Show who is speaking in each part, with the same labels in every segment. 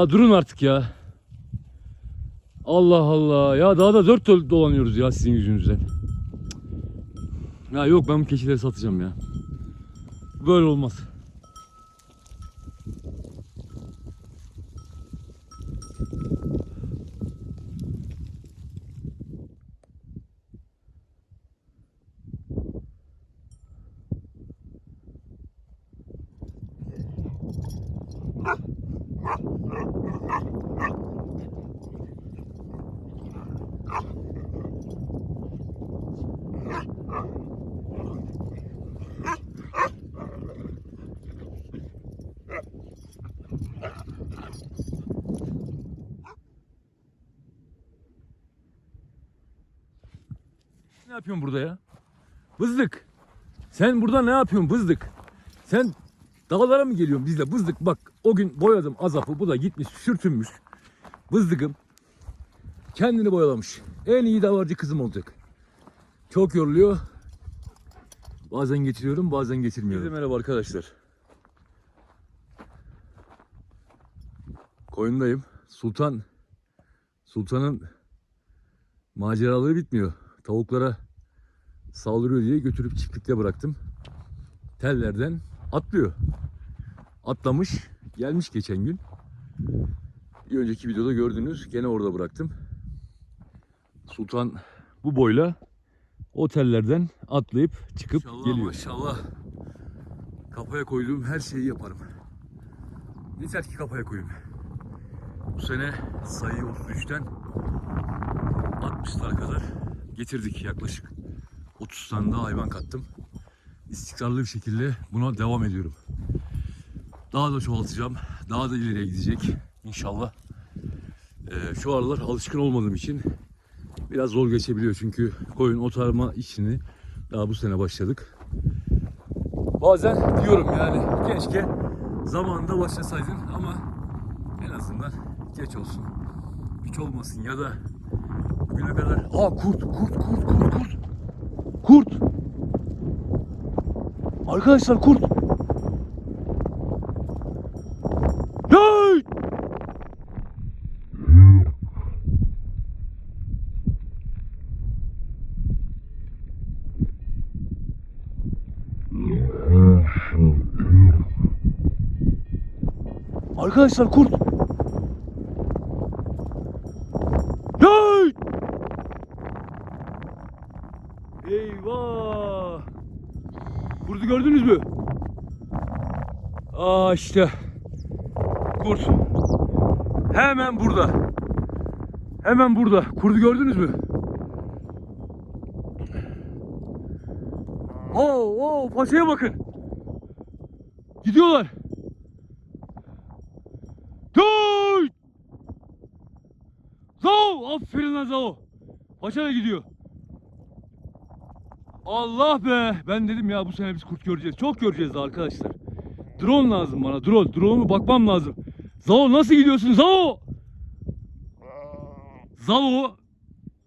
Speaker 1: Ya durun artık ya. Allah Allah. Ya daha da dört dol- dolanıyoruz ya sizin yüzünüzden. Ya yok ben bu keçileri satacağım ya. Böyle olmaz. Ne yapıyorsun burada ya? Bızdık. Sen burada ne yapıyorsun bızdık? Sen dağlara mı geliyorsun bizle bızdık bak o gün boyadım azapı bu da gitmiş sürtünmüş. Bızdıkım kendini boyalamış. En iyi davarcı kızım olacak. Çok yoruluyor. Bazen getiriyorum bazen getirmiyorum. Herkese merhaba arkadaşlar. Koyundayım. Sultan Sultan'ın maceraları bitmiyor. Tavuklara saldırıyor diye götürüp çiftlikte bıraktım. Tellerden atlıyor. Atlamış, gelmiş geçen gün. Bir önceki videoda gördünüz. Gene orada bıraktım. Sultan bu boyla o tellerden atlayıp çıkıp
Speaker 2: Maşallah,
Speaker 1: geliyor.
Speaker 2: maşallah.
Speaker 1: Kafaya koyduğum her şeyi yaparım. Yeter ki kafaya koyayım. Bu sene sayıyı 33'ten 60'lara kadar getirdik yaklaşık. 30 tane daha hayvan kattım. İstikrarlı bir şekilde buna devam ediyorum. Daha da çoğaltacağım. Daha da ileriye gidecek inşallah. Ee, şu aralar alışkın olmadığım için biraz zor geçebiliyor. Çünkü koyun otarma işini daha bu sene başladık. Bazen diyorum yani keşke zamanında başlasaydın ama en azından geç olsun. Hiç olmasın ya da bugüne kadar... Aa kurt, kurt, kurt, kurt, kurt. Kurt. Arkadaşlar kurt. Hey! Arkadaşlar kurt. Hey! Eyvah! Kurdu gördünüz mü? Aa işte. Kurt. Hemen burada. Hemen burada. Kurdu gördünüz mü? Oo, oo, paçaya bakın. Gidiyorlar. Dur! Zao! Aferin lan Zao. Paşa da gidiyor. Allah be! Ben dedim ya bu sene biz kurt göreceğiz. Çok göreceğiz arkadaşlar. Drone lazım bana. Drone. Drone'u bakmam lazım. Zao nasıl gidiyorsun Zao? Zao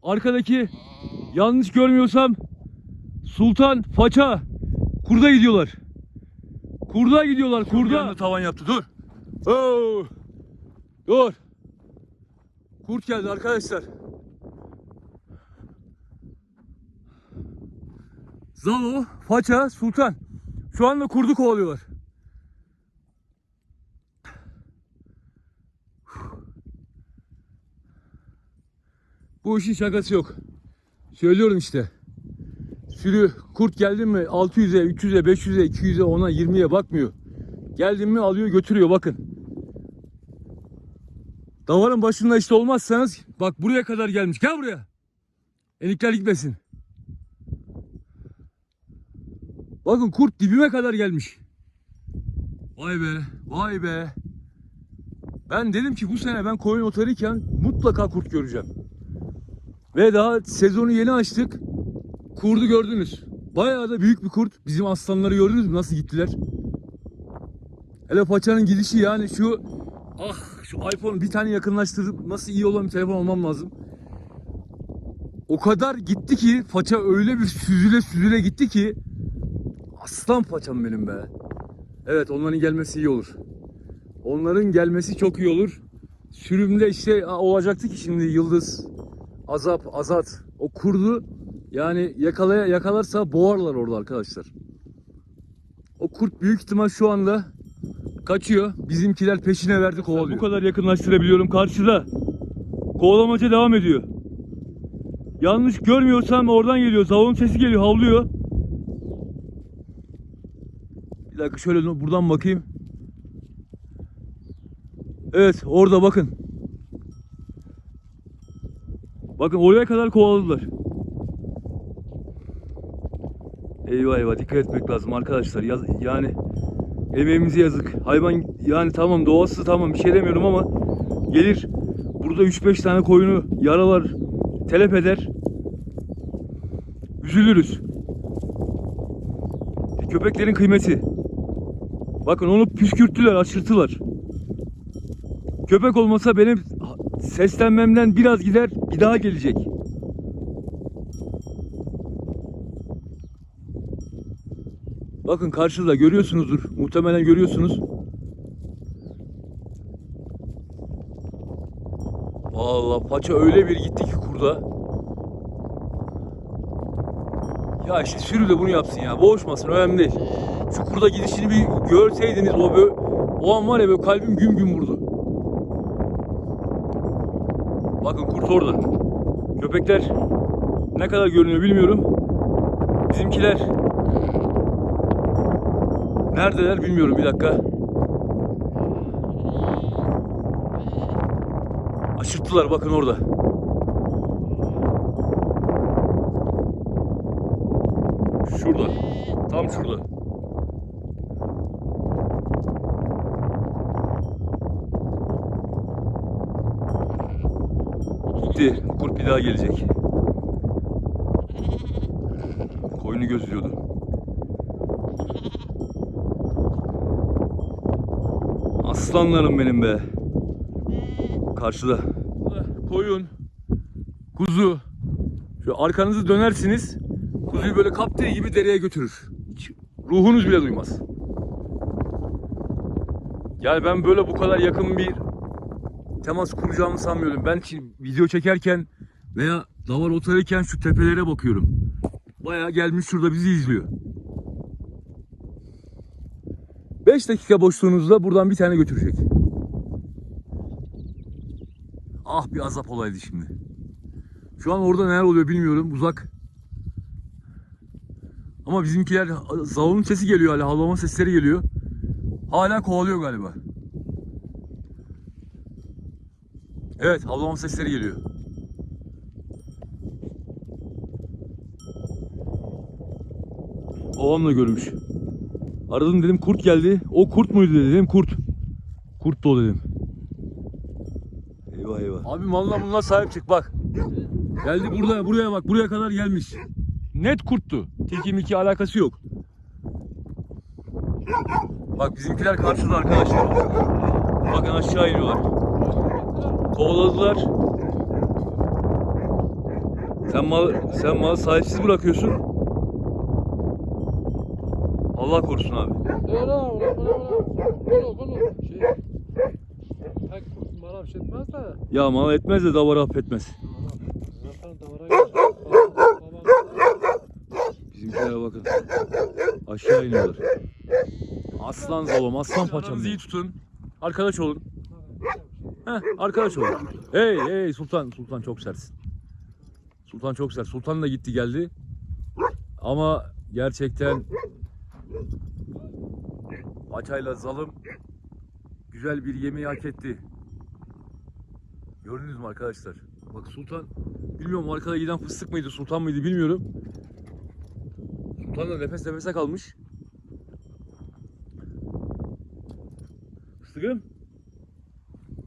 Speaker 1: arkadaki yanlış görmüyorsam Sultan Faça kurda gidiyorlar. Kurda gidiyorlar. Kurda. tavan yaptı. Dur. Oo. Dur. Kurt geldi arkadaşlar. Zalo, Faça, Sultan. Şu anda kurdu kovalıyorlar. Bu işin şakası yok. Söylüyorum işte. Sürü kurt geldi mi 600'e, 300'e, 500'e, 200'e, 10'a, 20'ye bakmıyor. Geldin mi alıyor götürüyor bakın. Davarın başında işte olmazsanız bak buraya kadar gelmiş. Gel buraya. Elikler gitmesin. Bakın kurt dibime kadar gelmiş. Vay be, vay be. Ben dedim ki bu sene ben koyun otarırken mutlaka kurt göreceğim. Ve daha sezonu yeni açtık. Kurdu gördünüz. Bayağı da büyük bir kurt. Bizim aslanları gördünüz mü nasıl gittiler? Hele paçanın gidişi yani şu ah şu iPhone bir tane yakınlaştırıp nasıl iyi olan bir telefon almam lazım. O kadar gitti ki faça öyle bir süzüle süzüle gitti ki aslan paçam benim be. Evet onların gelmesi iyi olur. Onların gelmesi çok iyi olur. sürümde işte olacaktı ki şimdi Yıldız, Azap, Azat o kurdu yani yakalaya yakalarsa boğarlar orada arkadaşlar. O kurt büyük ihtimal şu anda kaçıyor. Bizimkiler peşine verdi kovalıyor. Bu kadar yakınlaştırabiliyorum karşıda. Kovalamaca devam ediyor. Yanlış görmüyorsam oradan geliyor. Zavun sesi geliyor, havlıyor. Bir dakika şöyle buradan bakayım. Evet orada bakın. Bakın oraya kadar kovaladılar. Eyvah eyvah dikkat etmek lazım arkadaşlar. Yani emeğimize yazık. Hayvan yani tamam doğası tamam bir şey demiyorum ama gelir burada 3-5 tane koyunu yaralar, telef eder. Üzülürüz. Köpeklerin kıymeti. Bakın onu püskürttüler, aşırttılar. Köpek olmasa benim seslenmemden biraz gider, bir daha gelecek. Bakın karşıda görüyorsunuzdur. Muhtemelen görüyorsunuz. Vallahi paça öyle bir gitti ki kurda. Ya işte sürü de bunu yapsın ya. Boğuşmasın önemli değil. Şu kurda gidişini bir görseydiniz o böyle, o an var ya böyle kalbim güm güm vurdu. Bakın kurt orada. Köpekler ne kadar görünüyor bilmiyorum. Bizimkiler neredeler bilmiyorum bir dakika. Aşırttılar bakın orada. Şurada. Tam şurada. Gitti. Kurt bir daha gelecek. Koyunu gözlüyordu. Aslanlarım benim be. Karşıda. Koyun, kuzu. Şu arkanızı dönersiniz. Kuzuyu böyle kaptığı gibi dereye götürür. Ruhunuz bile duymaz. Yani ben böyle bu kadar yakın bir temas kuracağımı sanmıyordum. Ben şimdi video çekerken veya davar otarırken şu tepelere bakıyorum. Bayağı gelmiş şurada bizi izliyor. 5 dakika boşluğunuzda buradan bir tane götürecek. Ah bir azap olaydı şimdi. Şu an orada neler oluyor bilmiyorum. Uzak. Ama bizimkiler zavunun sesi geliyor hala. Havlama sesleri geliyor. Hala kovalıyor galiba. Evet havlama sesleri geliyor. Babam da görmüş. Aradım dedim kurt geldi. O kurt muydu dedi. dedim kurt. Kurt da o dedim. Eyvah eyvah. Abi malına bununla sahip çık bak. Geldi burada buraya bak buraya kadar gelmiş. Net kurttu. Tilki milki alakası yok. Bak bizimkiler karşıda arkadaşlar. Bakın aşağı iniyorlar. Kovaladılar. Sen mal sen malı sahipsiz bırakıyorsun. Allah korusun abi.
Speaker 2: Öyle ulan bana bana. Kulu kulu. Şey. Tek kurt bana bir şey etmez de.
Speaker 1: Ya mal etmez de davarı affetmez.
Speaker 2: Zaten davara
Speaker 1: Bizimkilere bakın. Aşağı iniyorlar. Aslan zalom, aslan paçam. iyi tutun. Arkadaş olun. Heh, arkadaş olun. Hey hey Sultan, Sultan çok sertsin. Sultan çok sert. Sultan da gitti geldi. Ama gerçekten paçayla zalım güzel bir yemeği hak etti. Gördünüz mü arkadaşlar? Bak Sultan, bilmiyorum arkada giden fıstık mıydı, Sultan mıydı bilmiyorum. Sultan da nefes nefese kalmış. Fıstıkım.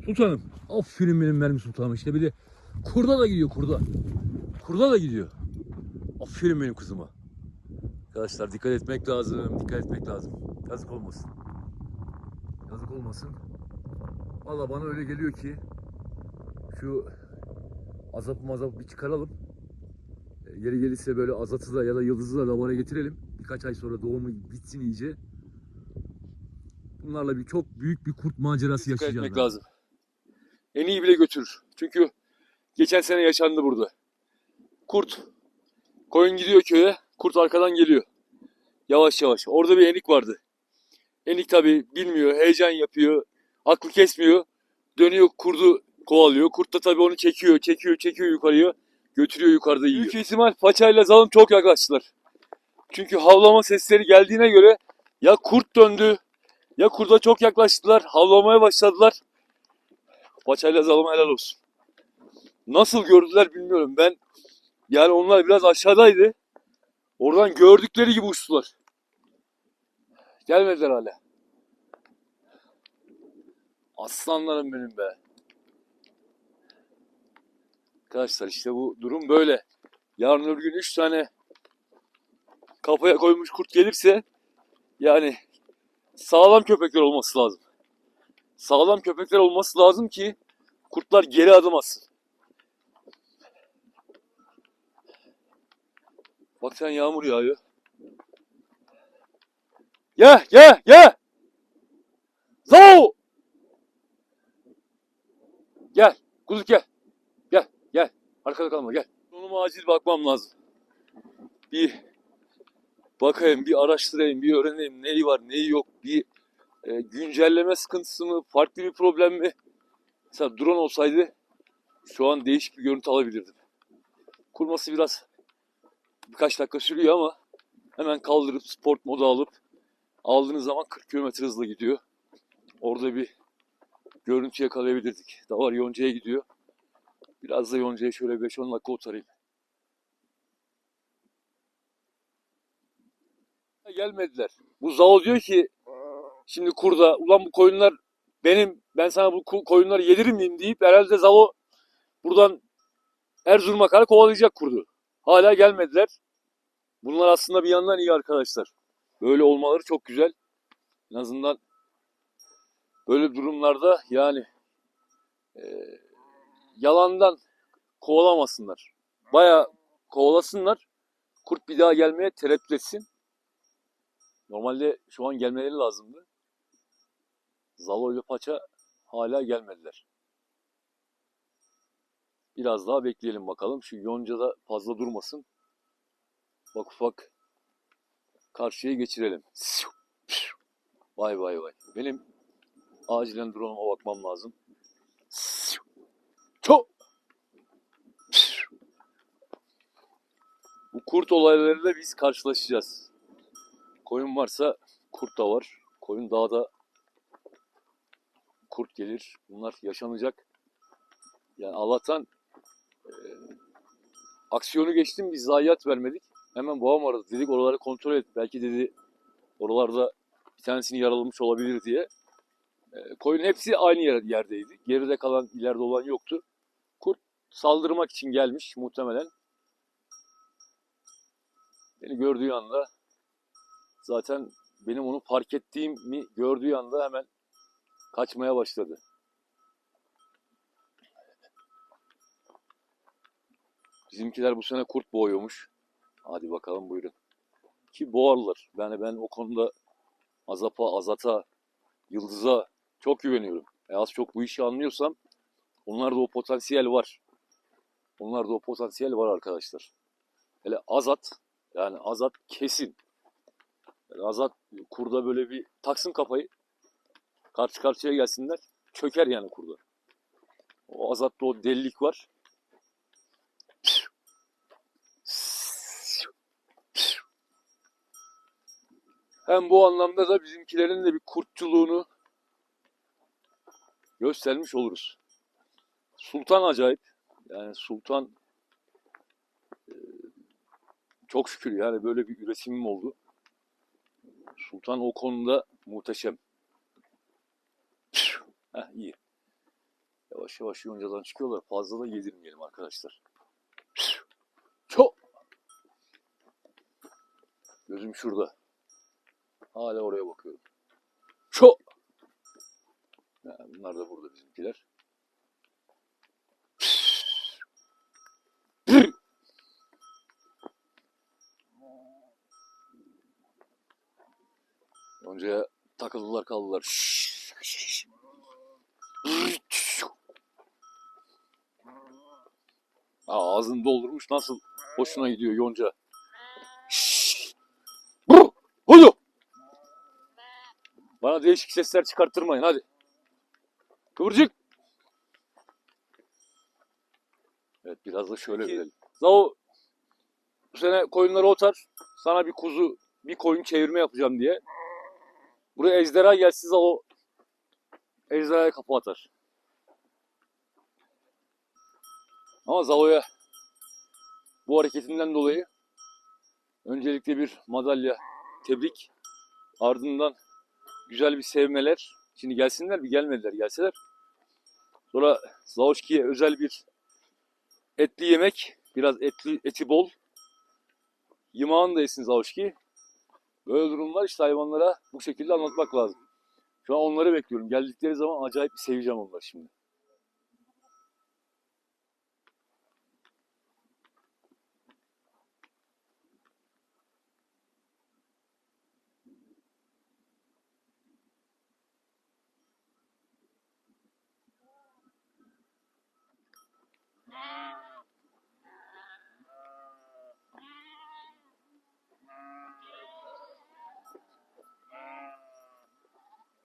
Speaker 1: Sultanım. Aferin benim benim sultanım işte bir de kurda da gidiyor kurda. Kurda da gidiyor. Aferin benim kızıma. Arkadaşlar dikkat etmek lazım, dikkat etmek lazım. Yazık olmasın. Yazık olmasın. Valla bana öyle geliyor ki şu azapı mazapı bir çıkaralım. E, Yeri gelirse böyle azatı da ya da yıldızı da davara getirelim. Birkaç ay sonra doğumu bitsin iyice. Bunlarla bir çok büyük bir kurt macerası
Speaker 3: Dikkat
Speaker 1: yaşayacağız.
Speaker 3: etmek lazım.
Speaker 1: en iyi bile götürür. Çünkü geçen sene yaşandı burada. Kurt koyun gidiyor köye, kurt arkadan geliyor. Yavaş yavaş. Orada bir enik vardı. Enik tabi bilmiyor, heyecan yapıyor, aklı kesmiyor. Dönüyor kurdu kovalıyor. Kurt da tabi onu çekiyor, çekiyor, çekiyor yukarıya. Götürüyor yukarıda yiyor. Büyük ihtimal paçayla zalım çok yaklaştılar. Çünkü havlama sesleri geldiğine göre ya kurt döndü ya kurda çok yaklaştılar. Havlamaya başladılar. Paçayla zalıma helal olsun. Nasıl gördüler bilmiyorum. Ben yani onlar biraz aşağıdaydı. Oradan gördükleri gibi uçtular. Gelmediler hala. Aslanlarım benim be. Arkadaşlar işte bu durum böyle. Yarın öbür gün 3 tane kafaya koymuş kurt gelirse yani sağlam köpekler olması lazım. Sağlam köpekler olması lazım ki kurtlar geri adım atsın. Bak sen yağmur yağıyor. Gel gel gel. Zao. Gel. Kuzu gel. Gel gel. Arkada kalma gel. Sonuma acil bakmam lazım. Bir bakayım, bir araştırayım, bir öğreneyim neyi var, neyi yok, bir e, güncelleme sıkıntısı mı, farklı bir problem mi? Mesela drone olsaydı şu an değişik bir görüntü alabilirdim. Kurması biraz birkaç dakika sürüyor ama hemen kaldırıp sport modu alıp aldığınız zaman 40 km hızla gidiyor. Orada bir görüntü yakalayabilirdik. Da var Yonca'ya gidiyor. Biraz da Yonca'ya şöyle 5-10 dakika oturayım. Gelmediler. Bu Zao diyor ki şimdi kurda ulan bu koyunlar benim ben sana bu koyunları yedirir miyim deyip herhalde Zalo buradan Erzurum'a kadar kovalayacak kurdu. Hala gelmediler. Bunlar aslında bir yandan iyi arkadaşlar. Böyle olmaları çok güzel. En azından böyle durumlarda yani e, yalandan kovalamasınlar. Baya kovalasınlar. Kurt bir daha gelmeye tereddüt etsin. Normalde şu an gelmeleri lazımdı. Zalo ile Paça hala gelmediler. Biraz daha bekleyelim bakalım. Şu yoncada fazla durmasın. Bak ufak karşıya geçirelim. Vay vay vay. Benim acilen drone'uma bakmam lazım. Çok. Bu kurt olaylarıyla biz karşılaşacağız. Koyun varsa kurt da var. Koyun dağda kurt gelir. Bunlar yaşanacak. Yani Allah'tan e, aksiyonu geçtim biz zayiat vermedik. Hemen babam aradı. Dedik oraları kontrol et. Belki dedi oralarda bir tanesini yaralamış olabilir diye. E, koyun hepsi aynı yer, yerdeydi. Geride kalan ileride olan yoktu. Kurt saldırmak için gelmiş muhtemelen. Beni gördüğü anda zaten benim onu fark ettiğimi gördüğü anda hemen kaçmaya başladı. Bizimkiler bu sene kurt boğuyormuş. Hadi bakalım buyurun. Ki boğarlar. Yani ben o konuda Azap'a, Azat'a, Yıldız'a çok güveniyorum. E az çok bu işi anlıyorsam onlarda o potansiyel var. Onlarda o potansiyel var arkadaşlar. Hele Azat yani Azat kesin. Yani Azat kurda böyle bir taksın kafayı. Karşı karşıya gelsinler. Çöker yani kurda. O Azat'ta o delilik var. Hem bu anlamda da bizimkilerin de bir kurtçuluğunu göstermiş oluruz. Sultan acayip. Yani Sultan e, çok şükür yani böyle bir üretimim oldu. Sultan o konuda muhteşem. Heh, iyi. Yavaş yavaş yoncadan çıkıyorlar. Fazla da yedirmeyelim arkadaşlar. Çok. Gözüm şurada. Hala oraya bakıyorum. Çok. Ha, bunlar da burada bizimkiler. Yonca'ya takıldılar kaldılar. Aa, ağzını doldurmuş nasıl hoşuna gidiyor yonca. Bana değişik sesler çıkarttırmayın hadi. Kıvırcık. Evet biraz da şöyle verelim. Zao bu sene koyunları otar. Sana bir kuzu, bir koyun çevirme yapacağım diye. Buraya ejderha gelsin Zao ejderhaya kapı atar. Ama Zao'ya bu hareketinden dolayı öncelikle bir madalya, tebrik. Ardından güzel bir sevmeler. Şimdi gelsinler bir gelmediler gelseler. Sonra Zaoşki'ye özel bir etli yemek. Biraz etli, eti bol. Yımağını da yesin Zaoşki. Böyle durumlar işte hayvanlara bu şekilde anlatmak lazım. Şu an onları bekliyorum. Geldikleri zaman acayip seveceğim onları şimdi.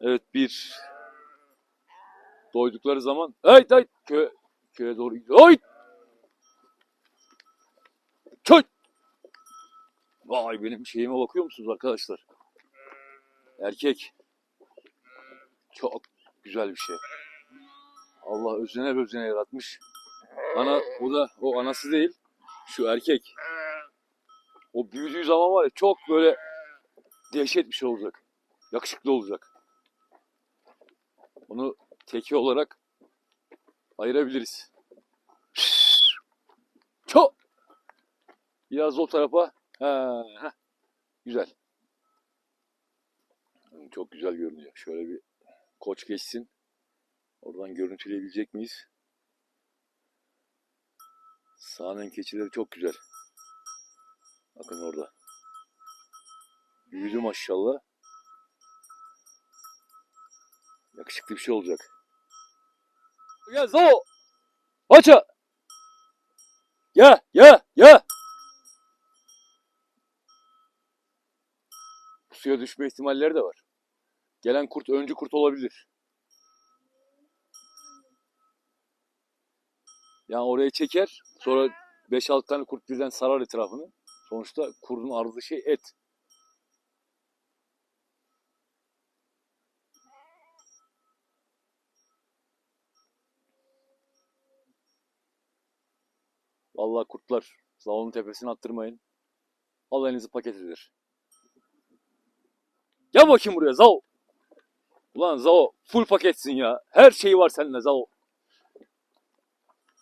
Speaker 1: Evet bir doydukları zaman hayt hayt köye, köye doğru gidiyor. Çöy! Vay benim şeyime bakıyor musunuz arkadaşlar? Erkek. Çok güzel bir şey. Allah özene özene yaratmış. Ana o da o anası değil. Şu erkek. O büyüdüğü zaman var ya çok böyle dehşet bir şey olacak. Yakışıklı olacak. Onu teki olarak ayırabiliriz. Çok. Biraz o tarafa. Ha, ha. Güzel. Çok güzel görünüyor. Şöyle bir koç geçsin. Oradan görüntüleyebilecek miyiz? Sahnen keçileri çok güzel. Bakın orada. Büyüdü maşallah. Yakışıklı bir şey olacak. Gel Zo! Aça! Ya ya ya! Suya düşme ihtimalleri de var. Gelen kurt öncü kurt olabilir. Yani oraya çeker. Sonra 5-6 tane kurt birden sarar etrafını. Sonuçta kurdun aradığı şey et. Vallahi kurtlar. Zavonun tepesine attırmayın. Alayınızı paket eder. Gel bakayım buraya Zao. Ulan Zao full paketsin ya. Her şeyi var seninle Zao.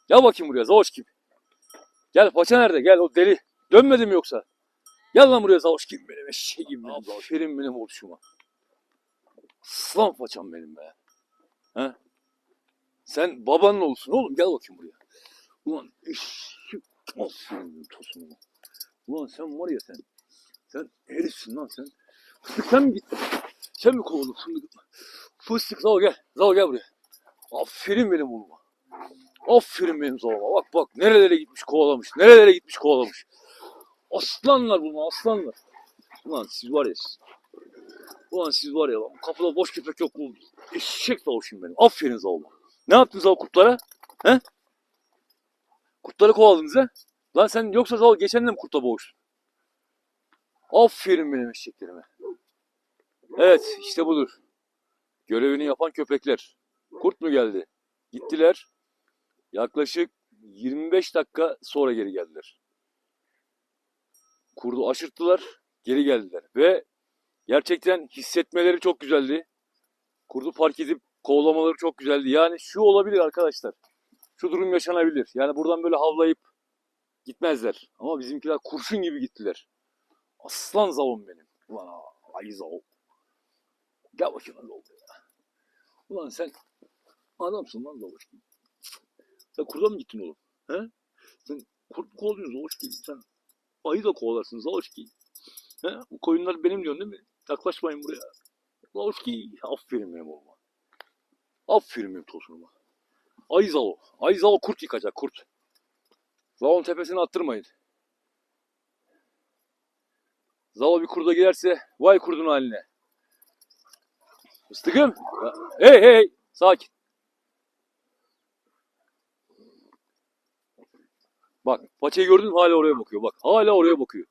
Speaker 1: Gel bakayım buraya Zaoş gibi. Gel paça nerede? Gel o deli. Dönmedi mi yoksa? Gel lan buraya Zaoş gibi benim eşeğim benim. Aferin benim oluşuma. Aslan paçam benim be. He? Sen babanın olsun oğlum gel bakayım buraya. Ulan eşek olsun tosunu. Ulan sen var ya sen. Sen herifsin sen. Fıstık sen mi? Sen mi kovuldun? Fıstık Zao gel. Zao gel buraya. Aferin benim oğluma. Aferin benim Zao'ma. Bak bak nerelere gitmiş kovalamış. Nerelere gitmiş kovalamış. Aslanlar bunlar aslanlar. Ulan siz var ya siz. Ulan siz var ya kapıda boş köpek yok bu. Eşek Zao'şum benim. Aferin Zao'ma. Ne yaptın Zao kurtlara? He? Kurtları kovaladınız ha? Lan sen yoksa Zao geçen de mi kurtla boğuştun? Aferin benim eşeklerime. Evet işte budur. Görevini yapan köpekler. Kurt mu geldi? Gittiler. Yaklaşık 25 dakika sonra geri geldiler. Kurdu aşırttılar, geri geldiler. Ve gerçekten hissetmeleri çok güzeldi. Kurdu fark edip kovalamaları çok güzeldi. Yani şu olabilir arkadaşlar. Şu durum yaşanabilir. Yani buradan böyle havlayıp gitmezler. Ama bizimkiler kurşun gibi gittiler. Aslan zavum benim. Ulan ay zav. Gel bakayım lan zav buraya. Ulan sen adamsın lan zavuş. Sen kurda mı gittin oğlum? He? Sen kurt kovalıyorsun zavuş gibi? Sen ayı da kovalarsın zavuş gibi. He? Bu koyunlar benim diyorsun değil mi? Yaklaşmayın buraya. Zavuş gibi. Aferin benim oğluma. Aferin benim tosunuma. Ayzalo. Ayzalo kurt yıkacak kurt. Zavon tepesine attırmayın. Zalo bir kurda girerse vay kurdun haline. Fıstıkım. Hey hey. Sakin. Bak paçayı gördün hala oraya bakıyor. Bak hala oraya bakıyor.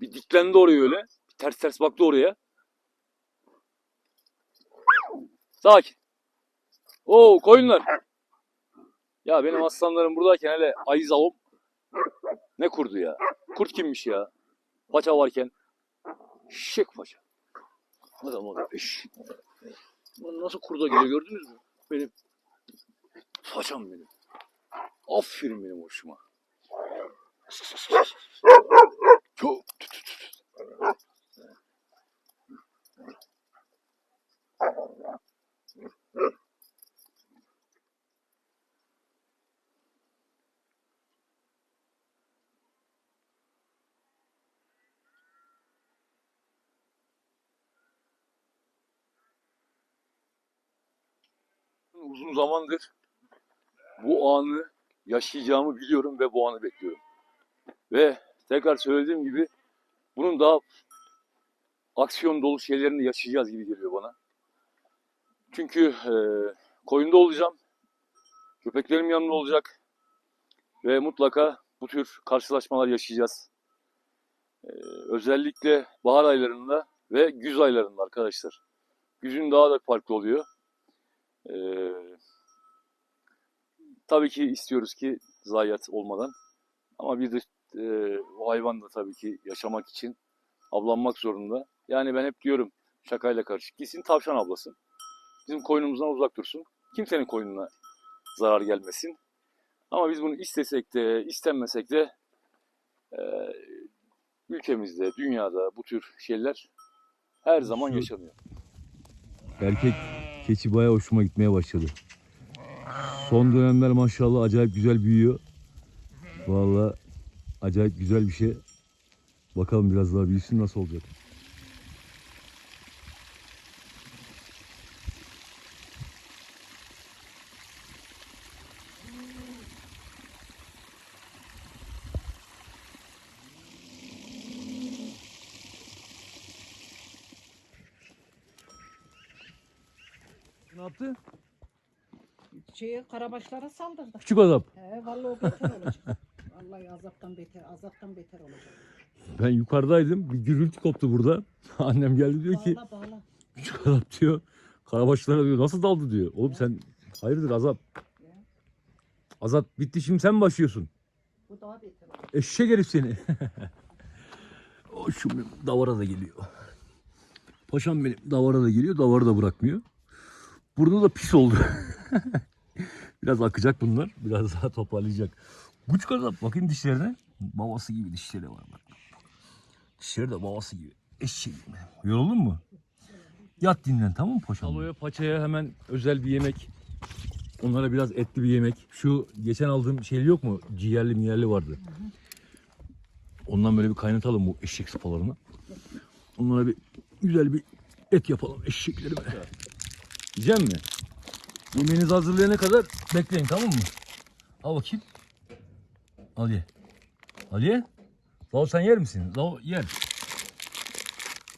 Speaker 1: Bir diklendi oraya öyle. Bir ters ters baktı oraya. Sakin. Oo koyunlar. Ya benim aslanlarım buradayken hele ayı zalom. Ne kurdu ya? Kurt kimmiş ya? Paça varken. Şek paça. Adam adam eş. Nasıl kurda geliyor gördünüz mü? Benim. Paçam benim. Aferin benim hoşuma. Çok. Uzun zamandır bu anı yaşayacağımı biliyorum ve bu anı bekliyorum. Ve tekrar söylediğim gibi bunun daha aksiyon dolu şeylerini yaşayacağız gibi geliyor bana. Çünkü e, koyunda olacağım. Köpeklerim yanımda olacak. Ve mutlaka bu tür karşılaşmalar yaşayacağız. E, özellikle bahar aylarında ve güz aylarında arkadaşlar. Güzün daha da farklı oluyor. E, tabii ki istiyoruz ki zayiat olmadan. Ama bir de e, o hayvan da tabii ki yaşamak için avlanmak zorunda. Yani ben hep diyorum şakayla karışık. Gitsin tavşan avlasın. Bizim koynumuzdan uzak dursun. Kimsenin koynuna zarar gelmesin. Ama biz bunu istesek de istenmesek de e, ülkemizde, dünyada bu tür şeyler her zaman yaşanıyor.
Speaker 3: Erkek keçi bayağı hoşuma gitmeye başladı. Son dönemler maşallah acayip güzel büyüyor. Vallahi acayip güzel bir şey. Bakalım biraz daha büyüsün nasıl olacak.
Speaker 1: Ne yaptı?
Speaker 4: Şeye karabaşlara saldırdı.
Speaker 3: Küçük azap.
Speaker 4: He vallahi o beter olacak. Vallahi azaptan beter, azaptan beter olacak.
Speaker 3: Ben yukarıdaydım. Bir gürültü koptu burada. Annem geldi diyor ki
Speaker 4: Bağla bağla.
Speaker 3: küçük azap diyor. Karabaşlara diyor nasıl daldı diyor. Oğlum sen hayırdır azap. Azap bitti şimdi sen mi başlıyorsun?
Speaker 4: Bu daha beter olacak.
Speaker 3: Eşek herif seni. o şu davara da geliyor. Paşam benim davara da geliyor. Davarı da bırakmıyor. Burnu da pis oldu. Biraz akacak bunlar. Biraz daha toparlayacak. Güç kadar bakayım dişlerine. Babası gibi dişleri var bak. Dişleri de babası gibi. Eşek gibi. Yoruldun mu? Yat dinlen tamam mı paşam?
Speaker 1: Aloya paçaya hemen özel bir yemek. Onlara biraz etli bir yemek.
Speaker 3: Şu geçen aldığım şey yok mu? Ciğerli miyerli vardı. Ondan böyle bir kaynatalım bu eşek sıpalarını. Onlara bir güzel bir et yapalım eşeklerime. Yiyecek mi? Yemeğinizi hazırlayana kadar bekleyin tamam mı? Al bakayım. Al ye. Al. Zao sen yer misin? Zao yer.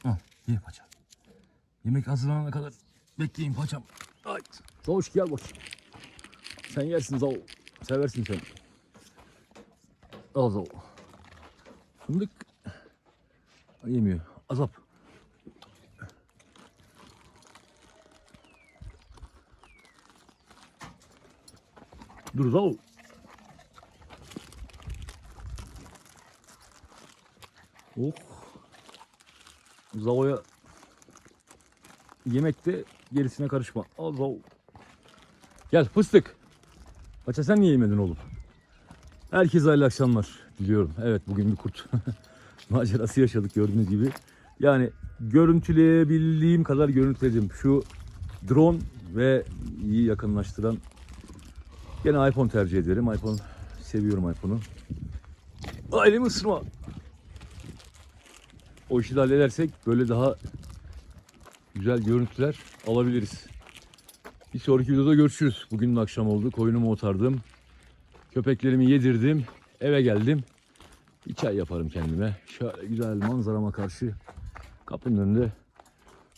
Speaker 3: Al ye paçam. Yemek hazırlanana kadar bekleyin paçam. Ay. Zao gel bakayım. Sen yersin Zao. Seversin sen. Al Zao. Fındık. Yemiyor. Azap. Dur Zao. Oh. Zao'ya yemekte gerisine karışma. Al Zao. Gel fıstık. Paça sen niye yemedin oğlum? Herkese hayırlı akşamlar diliyorum. Evet bugün bir kurt macerası yaşadık gördüğünüz gibi. Yani görüntüleyebildiğim kadar görüntüledim. Şu drone ve iyi yakınlaştıran gene iPhone tercih ederim. iPhone seviyorum iPhone'u. Ailemi ısırma. O işi de halledersek böyle daha güzel görüntüler alabiliriz. Bir sonraki videoda görüşürüz. Bugün de akşam oldu. Koyunumu otardım. Köpeklerimi yedirdim.
Speaker 1: eve geldim. Bir çay yaparım kendime. Şöyle güzel manzarama karşı kapının önünde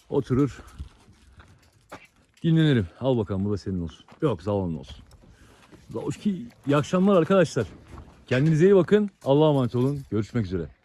Speaker 1: oturur. Dinlenirim. Al bakalım bu da senin olsun. Yok zavallı olsun. Zavuşki iyi akşamlar arkadaşlar. Kendinize iyi bakın. Allah'a emanet olun. Görüşmek üzere.